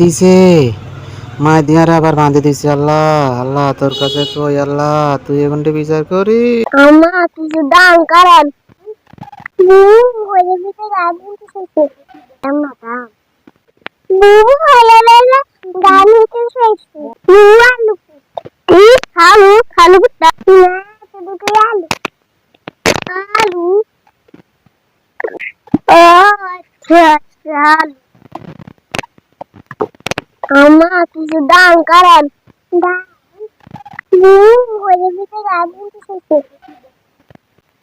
দিছে। মা দিয়ার আবার বাঁধে দিছে, আল্লাহ আল্লাহ, তোর কাছে কই, আল্লাহ, তুই এখনটি বিচার করি। আমা কিছু দান করেন। বুবু হলে ভিতরে শেষে বুবু আলু আলু আচ্ছা আচ্ছা Ama sudan karan. Dan. Bunun böyle bir de yardım sesi.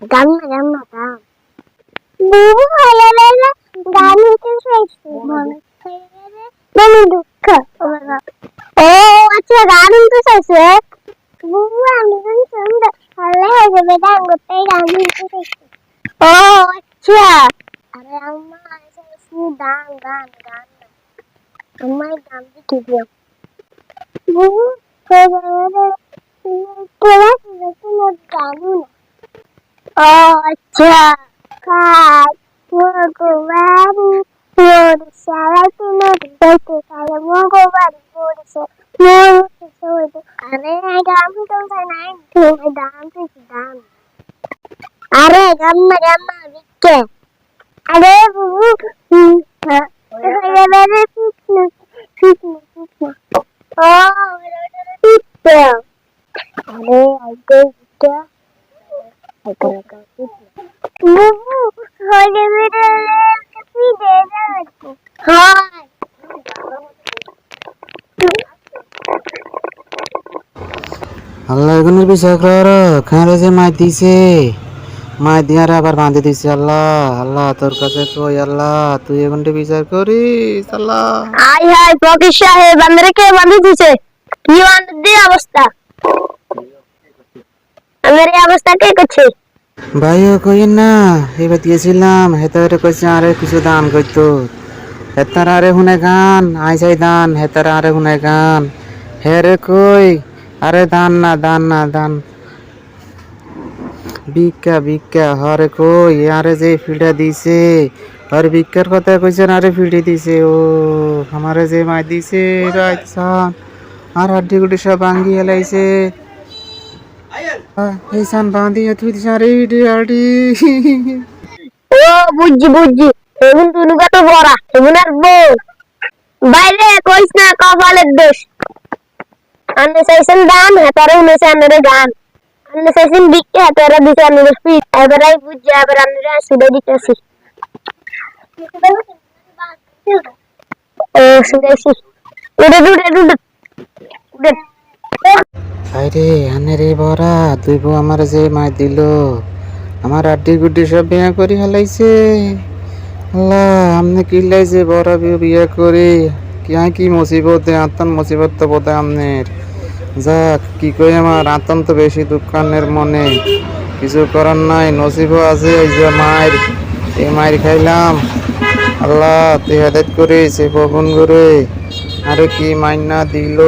Gamma gamma tamam. Bubu hala గాలి నేను దుఃఖ ఓ వచ్చే గాలి చూసేసి నువ్వు అందుకని చూడ అలా హైదరాబాద్ అంగొట్టే గాలి చూసేసి ఓ వచ్చా అరే అమ్మ చూసి దాని దాని దాని അമ്മ ഗാന്ധി കിട്ടിയോ అరే గమ్మ గమ్మ విక్కే అరే Are aku bikke. Bubu, হলে বেরোলে কি হয় আল্লাহ এখনের বিচার কর খারে যে মাই দিছে। মাই দিয়ার আবার বাঁধে দিছে আল্লাহ আল্লাহ তোর কাছে কই আল্লাহ তুই এখনটি বিচার করিস আল্লাহ। আই হাই ফকির সাহেব আমাদের কে বাঁধি দিছে? কি বাঁধি দিয়ে অবস্থা? আমাদের এই অবস্থা কে করছে? ভাইও কই না এবার দিয়েছিলাম, হেতারে কইছে আরে কিছু দান করতো হেতার আরে শুনে গান, আই যাই দান, হেতার আরে শুনে গান। হে কই, আরে দান না দান না, দান। ভিক্ষা ভিক্ষা হরে কই, আরে যে ফিল্ডা দিছে, আর ভিক্ষার কথা কইছেন আরে ফিল্ডে দিছে, ও, আমারে যে মাই দিছে রাইট আর হাড্ডি গুডি সব ভাঙ্গি হেলাইছে। এই সান বাঁধিয়ে তুই দিস আরে ইডি আডি ও বুঝছি বুঝছি এগুন তুলুকা তো বড়া এগুন আর বউ বাইরে কইস না কপালের দোষ আন্নে চাইছেন দান হাতারে উনেছে আন্নারে গান আন্নে চাইছেন বিকে হাতারে দিছে আন্নারে ফিট এবার আই বুঝছি এবার আন্নারে সুদে দিতেছি ও সুদেছি উড়ে উড়ে উড়ে উড়ে আরে আনে রে বড়া, তুই বউ আমার যে মাই দিল। আমার আড্ডি গুড্ডি সব বিয়া করি হেলাইছে আল্লাহ, আমনে কি লাইছে বড় বিয়ে করে? কিয়া কি মুসিবত আতন মুসিবত তো বোধ আমনের। যাক, কি কই আমার আতন তো বেশি দুঃখানের মনে। কিছু করার নাই নসিব আছে, এই যে মায়ের, এই মায়ের খাইলাম। আল্লাহ, তুই হেদায়ত করিস এই পবন করে আরে কি মাইনা দিল।